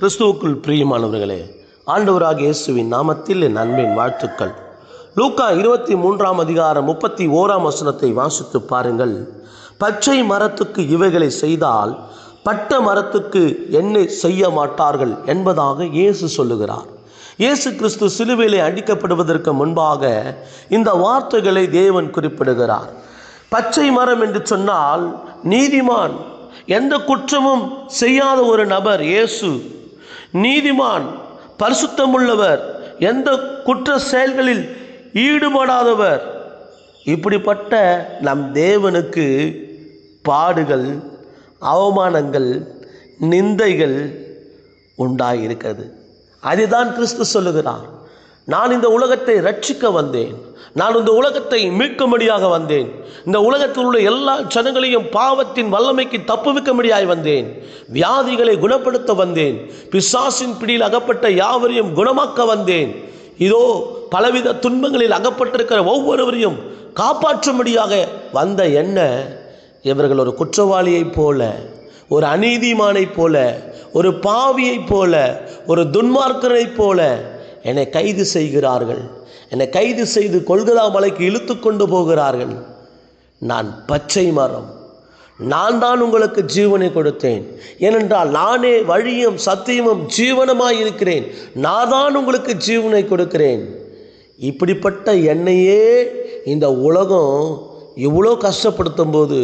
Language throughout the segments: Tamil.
கிறிஸ்துவுக்குள் பிரியமானவர்களே ஆண்டவராக இயேசுவின் நாமத்தில் என் அன்பின் வாழ்த்துக்கள். லூக்கா இருபத்தி மூன்றாம் அதிகாரம் முப்பத்தி ஓராம் வசனத்தை வாசித்து பாருங்கள். பச்சை மரத்துக்கு இவைகளை செய்தால் பட்ட மரத்துக்கு என்ன செய்ய மாட்டார்கள் என்பதாக இயேசு சொல்லுகிறார். இயேசு கிறிஸ்து சிலுவையிலே அடிக்கப்படுவதற்கு முன்பாக இந்த வார்த்தைகளை தேவன் குறிப்பிடுகிறார். பச்சை மரம் என்று சொன்னால் நீதிமான் எந்த குற்றமும் செய்யாத ஒரு நபர் இயேசு. நீதிமான் பரிசுத்தமுள்ளவர் எந்த குற்ற செயல்களில் ஈடுபடாதவர். இப்படிப்பட்ட நம் தேவனுக்கு பாடுகள் அவமானங்கள் நிந்தைகள் உண்டாயிருக்கிறது. அதுதான் கிறிஸ்து சொல்லுகிறார். நான் இந்த உலகத்தை ரட்சிக்க வந்தேன். நான் இந்த உலகத்தை மீட்கும்படியாக வந்தேன். இந்த உலகத்தில் உள்ள எல்லா ஜனங்களையும் பாவத்தின் வல்லமைக்கு தப்புவிக்கும்படியாய் வந்தேன். வியாதிகளை குணப்படுத்த வந்தேன். பிசாசின் பிடியில் அகப்பட்ட யாவரையும் குணமாக்க வந்தேன். இதோ பலவித துன்பங்களில் அகப்பட்டிருக்கிற ஒவ்வொருவரையும் காப்பாற்றும்படியாக வந்த என்ன? இவர்கள் ஒரு குற்றவாளியைப் போல ஒரு அநீதிமானைப் போல ஒரு பாவியைப் போல ஒரு துன்மார்க்கனைப் போல என்னை கைது செய்கிறார்கள். என்னை கைது செய்து கொள்கதா மலைக்கு இழுத்து கொண்டு போகிறார்கள். நான் பச்சை மரம். நான் தான் உங்களுக்கு ஜீவனை கொடுத்தேன். ஏனென்றால் நானே வழியும் சத்தியமும் ஜீவனமாய் இருக்கிறேன். நான் தான் உங்களுக்கு ஜீவனை கொடுக்கிறேன். இப்படிப்பட்ட என்னையே இந்த உலகம் இவ்வளோ கஷ்டப்படுத்தும் போது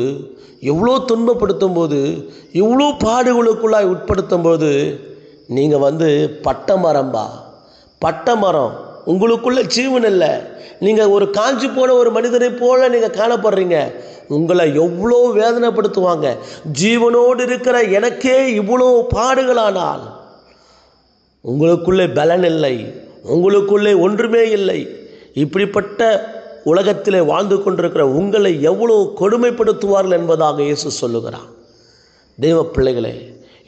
எவ்வளோ துன்பப்படுத்தும் போது இவ்வளோ பாடுகளுக்குள்ளாய் உட்படுத்தும் போது நீங்கள் வந்து பட்ட மரம்பா? பட்ட மரம். உங்களுக்குள்ள ஜீவன் இல்லை. நீங்கள் ஒரு காஞ்சி போன ஒரு மனிதனை போல நீங்கள் காணப்படுறீங்க. உங்களை எவ்வளோ வேதனைப்படுத்துவாங்க. ஜீவனோடு இருக்கிற எனக்கே இவ்வளோ பாடுகளானால் உங்களுக்குள்ளே பலன் இல்லை. உங்களுக்குள்ளே ஒன்றுமே இல்லை. இப்படிப்பட்ட உலகத்திலே வாழ்ந்து கொண்டிருக்கிற உங்களை எவ்வளோ கொடுமைப்படுத்துவார்கள் என்பதாக இயேசு சொல்லுகிறார். தெய்வ பிள்ளைகளே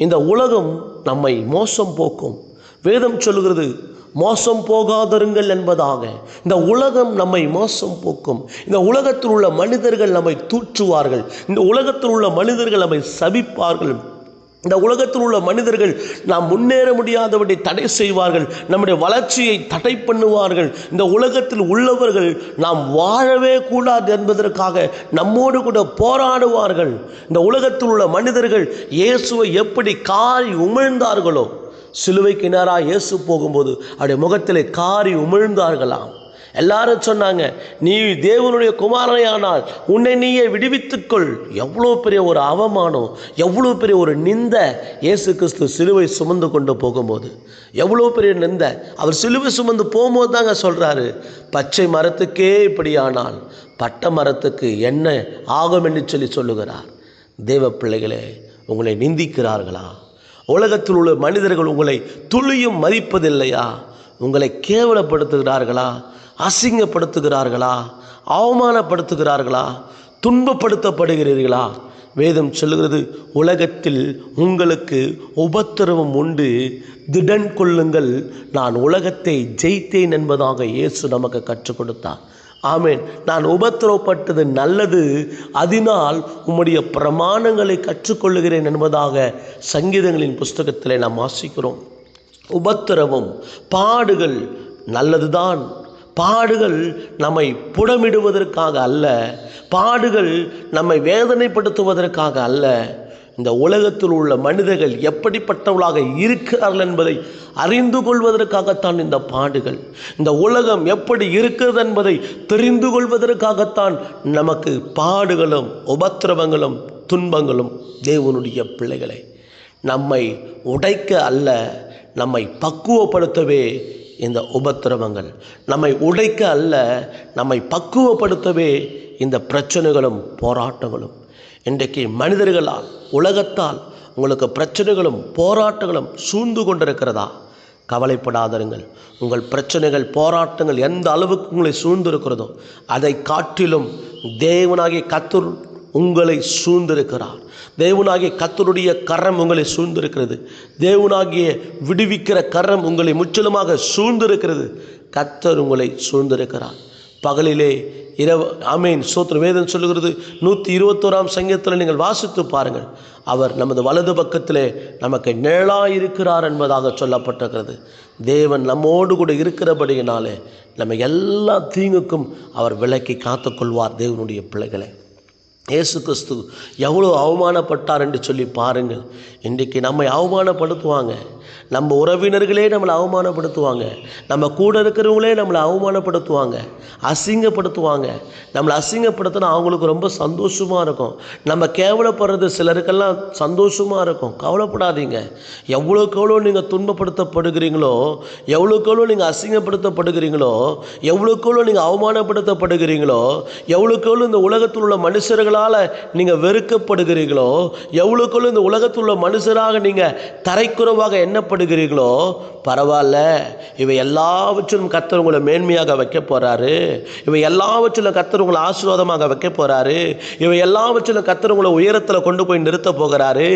இந்த உலகம் நம்மை மோசம் போக்கும். வேதம் சொல்லுகிறது மோசம் போகாதருங்கள் என்பதாக. இந்த உலகம் நம்மை மோசம் போக்கும். இந்த உலகத்தில் உள்ள மனிதர்கள் நம்மை தூற்றுவார்கள். இந்த உலகத்தில் உள்ள மனிதர்கள் நம்மை சபிப்பார்கள். இந்த உலகத்தில் உள்ள மனிதர்கள் நாம் முன்னேற முடியாதபடி தடை செய்வார்கள். நம்முடைய வளர்ச்சியை தடை பண்ணுவார்கள். இந்த உலகத்தில் உள்ளவர்கள் நாம் வாழவே கூடாது என்பதற்காக நம்மோடு கூட போராடுவார்கள். இந்த உலகத்தில் உள்ள மனிதர்கள் இயேசுவை எப்படி காரி உமிழ்ந்தார்களோ சிலுவைக்கு நேராக இயேசு போகும்போது அவருடைய முகத்திலே காரி உமிழ்ந்தார்களாம். எல்லாரும் சொன்னாங்க நீ தேவனுடைய குமாரனையானால் உன்னை நீயே விடுவித்துக்கொள். எவ்வளோ பெரிய ஒரு அவமானம் எவ்வளோ பெரிய ஒரு நிந்த இயேசு கிறிஸ்து சிலுவை சுமந்து கொண்டு போகும்போது. எவ்வளோ பெரிய நிந்த. அவர் சிலுவை சுமந்து போகும்போது தாங்க சொல்கிறாரு பச்சை மரத்துக்கே இப்படியானால் பட்ட மரத்துக்கு என்ன ஆகும் என்று சொல்லி சொல்லுகிறார். தேவ பிள்ளைகளே உங்களை நிந்திக்கிறார்களா? உலகத்தில் உள்ள மனிதர்கள் உங்களை துளியும் மதிப்பதில்லையா? உங்களை கேவலப்படுத்துகிறார்களா? அசிங்கப்படுத்துகிறார்களா? அவமானப்படுத்துகிறார்களா? துன்பப்படுத்தப்படுகிறீர்களா? வேதம் சொல்லுகிறது உலகத்தில் உங்களுக்கு உபத்திரவம் உண்டு. திடன் கொள்ளுங்கள் நான் உலகத்தை ஜெயித்தேன் என்பதாக இயேசு நமக்கு கற்றுக் கொடுத்தார். ஆமேன். நான் உபத்திரவப்பட்டது நல்லது அதனால் உம்முடைய பிரமாணங்களை கற்றுக்கொள்ளுகிறேன் என்பதாக சங்கீதங்களின் புஸ்தகத்தில் நாம் வாசிக்கிறோம். உபத்திரவம் பாடுகள் நல்லதுதான். பாடுகள் நம்மை புடமிடுவதற்காக அல்ல. பாடுகள் நம்மை வேதனைப்படுத்துவதற்காக அல்ல. இந்த உலகத்தில் உள்ள மனிதர்கள் எப்படிப்பட்டவளாக இருக்கிறார்கள் என்பதை அறிந்து கொள்வதற்காகத்தான் இந்த பாடுகள். இந்த உலகம் எப்படி இருக்கிறது என்பதை தெரிந்து கொள்வதற்காகத்தான் நமக்கு பாடுகளும் உபத்திரவங்களும் துன்பங்களும் தேவனுடைய பிள்ளைகளை. நம்மை உடைக்க அல்ல நம்மை பக்குவப்படுத்தவே இந்த உபத்திரவங்கள். நம்மை உடைக்க அல்ல நம்மை பக்குவப்படுத்தவே இந்த பிரச்சனைகளும் போராட்டங்களும். இன்றைக்கு மனிதர்களால் உலகத்தால் உங்களுக்கு பிரச்சனைகளும் போராட்டங்களும் சூழ்ந்து கொண்டிருக்கிறதா? கவலைப்படாதருங்கள். உங்கள் பிரச்சனைகள் போராட்டங்கள் எந்த அளவுக்கு உங்களை சூழ்ந்திருக்கிறதோ அதை காட்டிலும் தேவனாகிய கத்தர் உங்களை சூழ்ந்திருக்கிறார். தேவனாகிய கத்தருடைய கரம் உங்களை சூழ்ந்திருக்கிறது. தேவனாகிய விடுவிக்கிற கரம் உங்களை முற்றிலுமாக சூழ்ந்திருக்கிறது. கத்தர் உங்களை சூழ்ந்திருக்கிறார். பகலிலே இரவு ஆமீன். சோத்திர வேதம் சொல்லுகிறது நூற்றி இருபத்தோராம் சங்கத்தில் நீங்கள் வாசித்து பாருங்கள். அவர் நமது வலது பக்கத்திலே நமக்கு நிழலாக இருக்கிறார் என்பதாக சொல்லப்பட்டிருக்கிறது. தேவன் நம்மோடு கூட இருக்கிறபடியினாலே நம்ம எல்லா தீங்குக்கும் அவர் விலக்கி காத்துக்கொள்வார் தேவனுடைய பிள்ளைகளை. இயேசு கிறிஸ்து எவ்வளோ அவமானப்பட்டார் என்று சொல்லி பாருங்கள். இன்றைக்கு நம்மை அவமானப்படுத்துவாங்க. நம்ம உறவினர்களே நம்மளை அவமானப்படுத்துவாங்க. நம்ம கூட இருக்கிறவங்களே நம்மளை அவமானப்படுத்துவாங்க. அசிங்கப்படுத்துவாங்க. நம்மளை அசிங்கப்படுத்தினா அவங்களுக்கு ரொம்ப சந்தோஷமாக இருக்கும். நம்ம கேவலப்படுறது சிலருக்கெல்லாம் சந்தோஷமாக இருக்கும். கவலைப்படாதீங்க. எவ்வளோக்கு எவ்வளோ நீங்கள் துன்பப்படுத்தப்படுகிறீங்களோ எவ்வளோக்கு எவ்வளோ நீங்கள் அசிங்கப்படுத்தப்படுகிறீங்களோ எவ்வளோக்கு எவ்வளோ நீங்கள் அவமானப்படுத்தப்படுகிறீங்களோ எவ்வளோக்கு எவ்வளோ இந்த உலகத்தில் உள்ள மனுஷர்களால் நீங்கள் வெறுக்கப்படுகிறீங்களோ எவ்வளோக்கு எவ்வளோ இந்த உலகத்தில் உள்ள மனுஷராக நீங்கள் தரைக்குறவாக எண்ணப்படுகிறீர்களோ பரவாயில்ல. இவை எல்லாவற்றிலும் கத்தர் உங்களை மேன்மையாக வைக்க போகிறாரு இவை எல்லாவற்றிலும் கத்தர் உங்களை ஆசீர்வாதமாக வைக்க போகிறாரு இவை எல்லாவற்றிலும் கத்தர் உங்களை உயரத்தில் கொண்டு போய் நிறுத்த போகிறாரு.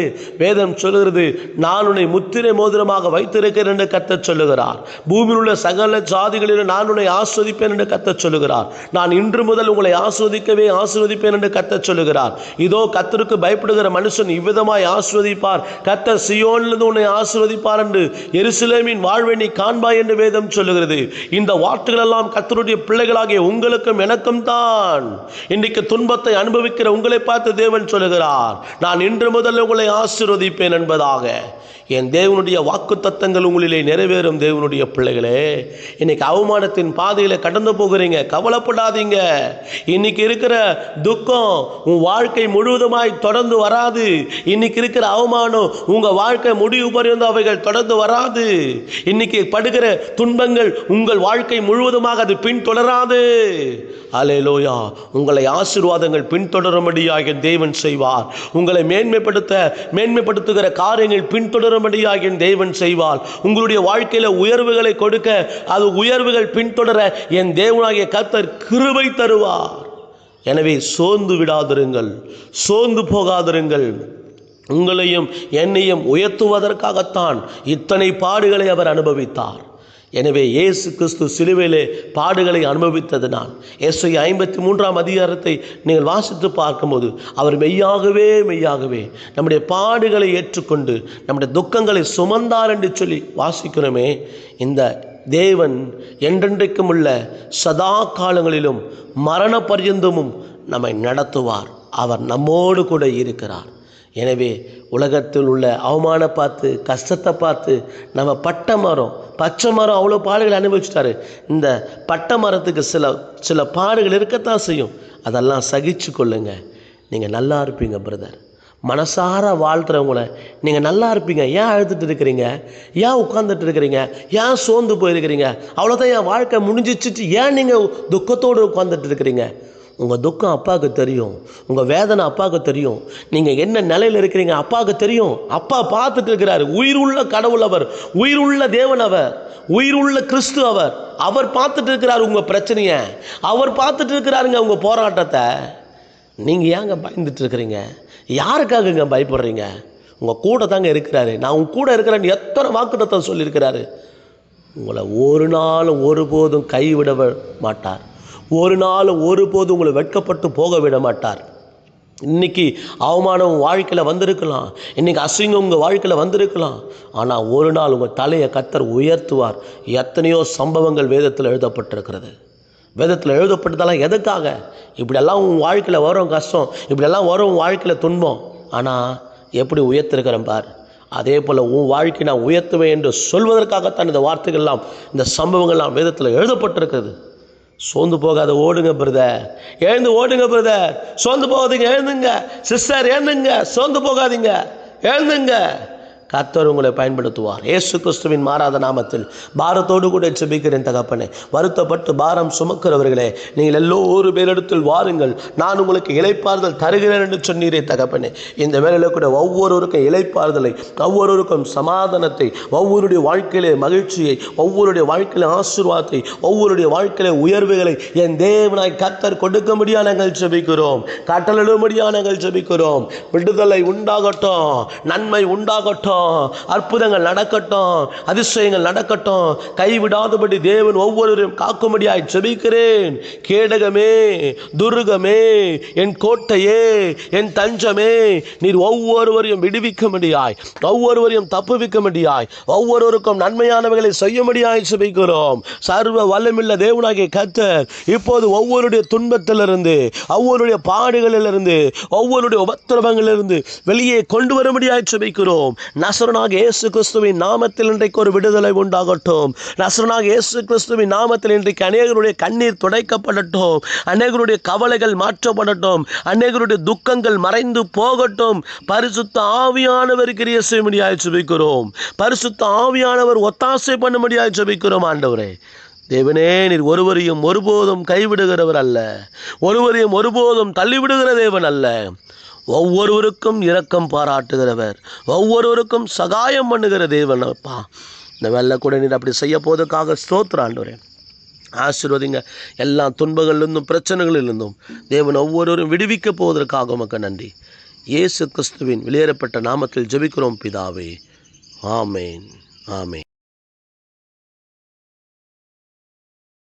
வேதம் சொல்லுகிறது நான் உன்னை முத்திரை மோதிரமாக வைத்திருக்கிறேன் என்று கத்த சொல்லுகிறார். பூமியில் உள்ள சகல ஜாதிகளிலும் நான் உன்னை ஆஸ்வதிப்பேன் என்று கத்த சொல்லுகிறார். நான் இன்று முதல் உங்களை ஆஸ்வதிக்கவே ஆஸ்வதிப்பேன் என்று கத்த சொல்லுகிறார். இதோ கத்தருக்கு பயப்படுகிற மனுஷன் இவ்விதமாய் ஆஸ்வதிப்பார். கர்த்தர் சியோன்லிருந்து உன்னை ஆசீர்வதிப்பார் என்று எருசலேமின் வாழ்வை நீ காண்பாய் என்று வேதம் சொல்லுகிறது. இந்த வார்த்தைகள் எல்லாம் கத்தருடைய பிள்ளைகளாகிய உங்களுக்கும் எனக்கும் தான். இன்றைக்கு துன்பத்தை அனுபவிக்கிற உங்களை பார்த்து தேவன் சொல்லுகிறார். நான் இன்று முதல் உங்களை ஆசீர்வதிப்பேன் என்பதாக. என் தேவனுடைய வாக்கு தத்தங்கள் உங்களிலே நிறைவேறும் தேவனுடைய பிள்ளைகளே. இன்னைக்கு அவமானத்தின் பாதையில் கடந்து போகிறீங்க. கவலைப்படாதீங்க. இன்னைக்கு இருக்கிற துக்கம் உன் வாழ்க்கை முழுவதுமாய் தொடர்ந்து வராது. இன்னைக்கு இருக்கிற அவமானம் உங்க வாழ்க்கை முடிவு பரிந்து அவைகள் தொடர்ந்து வராது. இன்னைக்கு படுகிற துன்பங்கள் உங்கள் வாழ்க்கை முழுவதுமாக அது பின்தொடராது. அலையலோயா உங்களை ஆசீர்வாதங்கள் பின்தொடரும்படியாக தேவன் செய்வார். உங்களை மேன்மைப்படுத்த மேன்மைப்படுத்துகிற காரியங்கள் பின்தொடரும்படியாக தேவன் செய்வார். உங்களுடைய வாழ்க்கையில உயர்வுகளை கொடுக்க அது உயர்வுகள் பின்தொடர என் தேவனாகிய கர்த்தர் கிருபை தருவார். எனவே சோர்ந்து விடாதிருங்கள். சோர்ந்து போகாதிருங்கள். உங்களையும் என்னையும் உயர்த்துவதற்காகத்தான் இத்தனை பாடுகளை அவர் அனுபவித்தார். எனவே இயேசு கிறிஸ்து சிலுவையிலே பாடுகளை அனுபவித்தது நான் இயேசு ஐம்பத்தி மூன்றாம் அதிகாரத்தை நீங்கள் வாசித்து பார்க்கும்போது அவர் மெய்யாகவே மெய்யாகவே நம்முடைய பாடுகளை ஏற்றுக்கொண்டு நம்முடைய துக்கங்களை சுமந்தார் என்று சொல்லி வாசிக்கிறோமே. இந்த தேவன் என்றென்றைக்கும் உள்ள சதா காலங்களிலும் மரண பர்யந்தமும் நம்மை நடத்துவார். அவர் நம்மோடு கூட இருக்கிறார். எனவே உலகத்தில் உள்ள அவமான பார்த்து கஷ்டத்தை பார்த்து நம்ம பட்டை மரம் பச்சை மரம் அவ்வளோ பாடுகளை அனுபவிச்சுட்டாரு. இந்த பட்டை மரத்துக்கு சில சில பாடுகள் இருக்கத்தான் செய்யும். அதெல்லாம் சகிச்சு கொள்ளுங்க. நீங்கள் நல்லா இருப்பீங்க பிரதர் மனசார வாழ்கிறவங்கள நீங்கள் நல்லா இருப்பீங்க. ஏன் அழுதுட்டு இருக்கிறீங்க? ஏன் உட்காந்துட்டு இருக்கிறீங்க? ஏன் சோர்ந்து போயிருக்கிறீங்க? அவ்வளோதான் என் வாழ்க்கை முடிஞ்சிச்சிட்டு ஏன் நீங்கள் துக்கத்தோடு உட்காந்துட்டு இருக்கிறீங்க? உங்கள் துக்கம் அப்பாவுக்கு தெரியும் உங்கள் வேதனை அப்பாவுக்கு தெரியும். நீங்கள் என்ன நிலையில் இருக்கிறீங்க அப்பாவுக்கு தெரியும். அப்பா பார்த்துட்டு இருக்கிறாரு. உயிருள்ள கடவுள் அவர் உயிருள்ள தேவன் அவர் உயிருள்ள கிறிஸ்து அவர். அவர் பார்த்துட்டு இருக்கிறார் உங்கள் பிரச்சனையை. அவர் பார்த்துட்டு இருக்கிறாருங்க உங்கள் போராட்டத்தை. நீங்கள் ஏங்க பயந்துட்டு இருக்கிறீங்க? யாருக்காகங்க பயப்படுறீங்க? உங்கள் கூட தாங்க இருக்கிறாரு. நான் உங்க கூட இருக்கிறேன்னு எத்தனை வாக்குத்தத்தம் சொல்லியிருக்கிறாரு? உங்களை ஒரு நாளும் ஒருபோதும் கைவிட மாட்டார். ஒரு நாள் ஒருபோதும் உங்களை வெட்கப்பட்டு போக விட மாட்டார். இன்னைக்கு அவமானம் உங்கள் வாழ்க்கையில் வந்திருக்கலாம். இன்னைக்கு அசிங்கம் உங்கள் வாழ்க்கையில் வந்திருக்கலாம். ஆனால் ஒரு நாள் உங்கள் தலையை கத்தர் உயர்த்துவார். எத்தனையோ சம்பவங்கள் வேதத்தில் எழுதப்பட்டிருக்கிறது. வேதத்தில் எழுதப்பட்டதெல்லாம் எதுக்காக? இப்படியெல்லாம் உன் வாழ்க்கையில் வரும் கஷ்டம். இப்படியெல்லாம் வரும் உன் வாழ்க்கையில் துன்பம். ஆனால் எப்படி உயர்த்திருக்கிறேன் பார்? அதே போல் உன் வாழ்க்கை நான் உயர்த்துவேன் என்று சொல்வதற்காகத்தான் இந்த வார்த்தைகள்லாம் இந்த சம்பவங்கள்லாம் வேதத்தில் எழுதப்பட்டிருக்கிறது. சோர்ந்து போகாத ஓடுங்க பிரதர் எழுந்து ஓடுங்க பிரதர் சோர்ந்து போகாதீங்க எழுந்துங்க. சிஸ்டர் எழுந்துங்க. சோர்ந்து போகாதீங்க. எழுந்துங்க. கர்த்தர் உங்களை பயன்படுத்துவார். இயேசு கிறிஸ்துவின் மாறாத நாமத்தில் பாரத்தோடு கூட செபிக்கிறேன் தகப்பனே. வருத்தப்பட்டு பாரம் சுமக்கிறவர்களே நீங்கள் எல்லோரும் பேரிடத்தில் வாருங்கள். நான் உங்களுக்கு இழைப்பார்தல் தருகிறேன் என்று சொன்னீரே தகப்பனே. இந்த வேலையில் கூட ஒவ்வொருவருக்கும் இழைப்பார்தலை ஒவ்வொருவருக்கும் சமாதானத்தை ஒவ்வொருடைய வாழ்க்கையிலே மகிழ்ச்சியை ஒவ்வொருடைய வாழ்க்கையில ஆசீர்வாதத்தை ஒவ்வொருடைய வாழ்க்கையில உயர்வுகளை என் தேவனாய் கர்த்தர் கொடுக்க முடியாது நாங்கள் ஜெபிக்கிறோம். கட்டளிடும்படியாக நாங்கள் ஜெபிக்கிறோம். விடுதலை உண்டாகட்டும் நன்மை உண்டாகட்டும். நடக்கட்டும். அற்புதங்கள் நடக்கட்டும். அதிசயங்கள் நடக்கட்டும். கைவிடாதபடி தேவன் ஒவ்வொருவரையும் காக்கும்படியாய் ஜெபிக்கிறேன். கேடகமே துருகமே என் கோட்டையே என் தஞ்சமே நீர் ஒவ்வொருவரையும் விடுவிக்கும்படியாய் ஒவ்வொருவரையும் தப்புவிக்கும்படியாய் ஒவ்வொருவருக்கும் நன்மையானவைகளை செய்யும்படியாய் ஜெபிக்கிறோம். சர்வ வல்லமில்ல தேவனாகிய கத்தர் இப்போது ஒவ்வொருடைய துன்பத்திலிருந்து ஒவ்வொருடைய பாடுகளிலிருந்து ஒவ்வொருடைய உபத்திரவங்களிலிருந்து வெளியே கொண்டு வரும்படியாய் ஜெபிக்கிறோம். நசரனாக இயேசு கிறிஸ்துவின் நாமத்தில் இன்றைக்கு ஒரு விடுதலை உண்டாகட்டும். நசரனாக இயேசு கிறிஸ்துவின் நாமத்தில் இன்றைக்கு அநேகருடைய கண்ணீர் துடைக்கப்படட்டும். அநேகருடைய கவலைகள் மாற்றப்படட்டும். அநேகருடைய துக்கங்கள் மறைந்து போகட்டும். பரிசுத்த ஆவியானவருக்கு இயேசு முடியாது சுபிக்கிறோம் பரிசுத்த ஆவியானவர் ஒத்தாசை பண்ண முடியாது சுபிக்கிறோம் ஆண்டவரே. தேவனே நீர் ஒருவரையும் ஒருபோதும் கைவிடுகிறவர் அல்ல. ஒருவரையும் ஒருபோதும் தள்ளிவிடுகிற தேவன் அல்ல. ஒவ்வொருவருக்கும் இரக்கம் பாராட்டுகிறவர். ஒவ்வொருவருக்கும் சகாயம் பண்ணுகிற தேவன் அப்பா. இந்த வெள்ள கூட நீர் அப்படி செய்ய போவதற்காக ஸ்தோத்திராண்டவரே ஆசீர்வதிங்க. எல்லா துன்பங்களிலிருந்தும் பிரச்சனைகளிலிருந்தும் தேவன் ஒவ்வொருவரும் விடுவிக்க போவதற்காக உமக்கு நன்றி. இயேசு கிறிஸ்துவின் வெளியேறப்பட்ட நாமத்தில் ஜெபிக்கிறோம் பிதாவே. ஆமேன். ஆமேன்.